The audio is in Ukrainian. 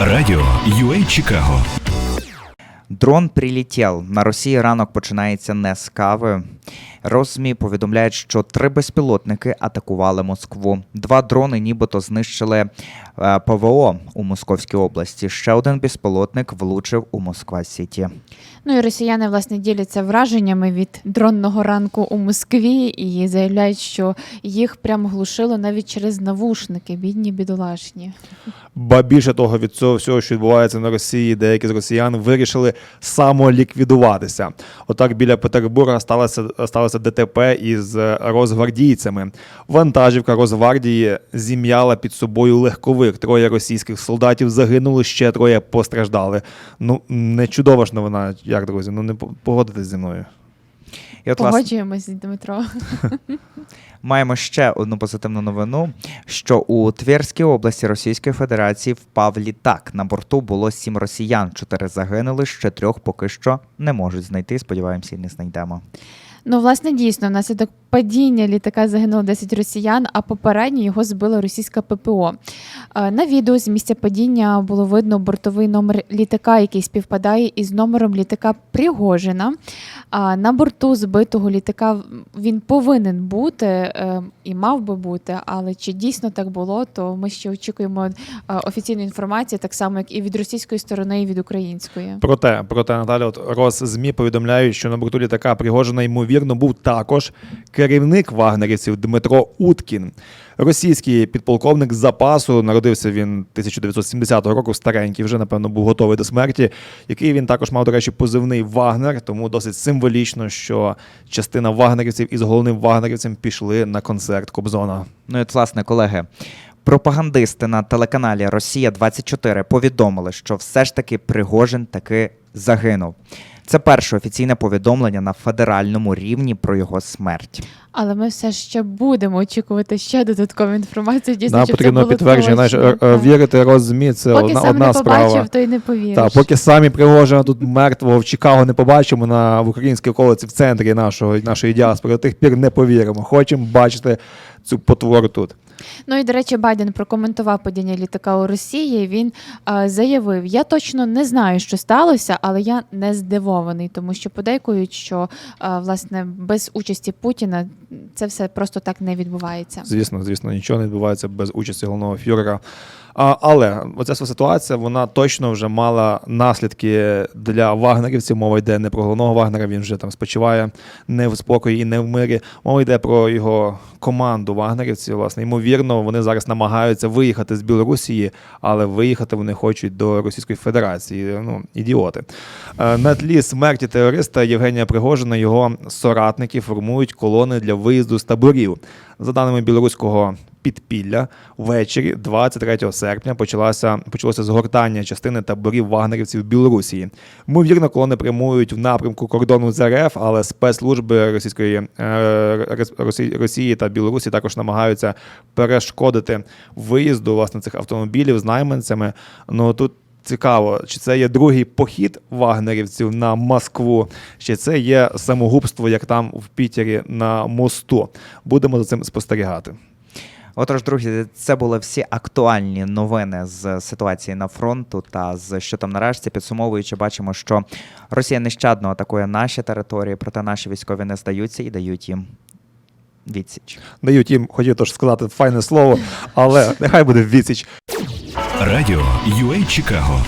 Радіо UA Чикаго. Дрон прилетів. На Росії ранок починається не з кави. Розмі повідомляють, що три безпілотники атакували Москву. Два дрони нібито знищили е, ПВО у Московській області. Ще один безпілотник влучив у Москва Сіті. Ну і росіяни власне діляться враженнями від дронного ранку у Москві і заявляють, що їх прямо глушило навіть через навушники, бідні бідолашні. Ба більше того, від цього всього, що відбувається на Росії, деякі з росіян вирішили самоліквідуватися. Отак біля Петербурга сталося, сталося ДТП із розгвардійцями. Вантажівка Росгвардії зім'яла під собою легковик. Троє російських солдатів загинули, ще троє постраждали. Ну, не чудова ж новина, як друзі. Ну не по- погодитесь зі мною. І от, Погоджуємось, Дмитро. маємо ще одну позитивну новину: що у Тверській області Російської Федерації впав літак. На борту було сім росіян. Чотири загинули, ще трьох поки що не можуть знайти. Сподіваємося, і не знайдемо. Ну, власне, дійсно, внаслідок падіння літака загинуло 10 росіян, а попередньо його збила російська ППО. Е, На відео з місця падіння було видно бортовий номер літака, який співпадає із номером літака Пригожина. На борту збитого літака він повинен бути е, і мав би бути, але чи дійсно так було, то ми ще очікуємо е, офіційної інформації, так само як і від російської сторони, і від української. Проте, проте Наталя, от Росзмі повідомляють, що на борту літака Пригожина ймовірно був також керівник вагнерівців Дмитро Уткін. Російський підполковник запасу народився він 1970 року, старенький, вже напевно був готовий до смерті. Який він також мав, до речі, позивний Вагнер. Тому досить символічно, що частина вагнерівців із головним вагнерівцем пішли на концерт Кобзона. Ну і от, власне, колеги, пропагандисти на телеканалі Росія 24 повідомили, що все ж таки Пригожин таки загинув. Це перше офіційне повідомлення на федеральному рівні про його смерть. Але ми все ще будемо очікувати ще додаткову інформацію. Дійсно, Нам потрібно підтвердження. Знаєш, е, е, вірити Росзмі це Поки одна, сам одна не справа. побачив, то й не повіриш. Так, поки самі Пригожина тут мертвого в Чикаго не побачимо на в українській околиці в центрі нашого нашої діаспори, до тих пір не повіримо. Хочемо бачити цю потвору тут. Ну і до речі, Байден прокоментував падіння літака у Росії. Він е, заявив: я точно не знаю, що сталося, але я не здивований, тому що подейкують, що е, власне без участі Путіна це все просто так не відбувається. Звісно, звісно, нічого не відбувається без участі головного фюрера. Але оця ситуація вона точно вже мала наслідки для вагнерівців. Мова йде не про головного Вагнера, він вже там спочиває не в спокої і не в мирі. Мова йде про його команду вагнерівців. Власне, ймовірно, вони зараз намагаються виїхати з Білорусі, але виїхати вони хочуть до Російської Федерації. Ну, ідіоти. Е, На тлі смерті терориста Євгенія Пригожина його соратники формують колони для виїзду з таборів. За даними білоруського підпілля, ввечері 23 серпня почалося почалося згортання частини таборів вагнерівців в Білорусі. Ймовірно, колони прямують в напрямку кордону з РФ, але спецслужби російської е, Рос- Росії та Білорусі також намагаються перешкодити виїзду власне цих автомобілів з найманцями. Ну тут. Цікаво, чи це є другий похід вагнерівців на Москву, чи це є самогубство, як там в Пітері на мосту. Будемо за цим спостерігати. Отож, друзі, це були всі актуальні новини з ситуації на фронту та з що там нарешті. Підсумовуючи, бачимо, що Росія нещадно атакує наші території, проте наші військові не здаються і дають їм відсіч. Дають їм, хотів тож сказати файне слово, але нехай буде відсіч. Радіо UA Чикаго.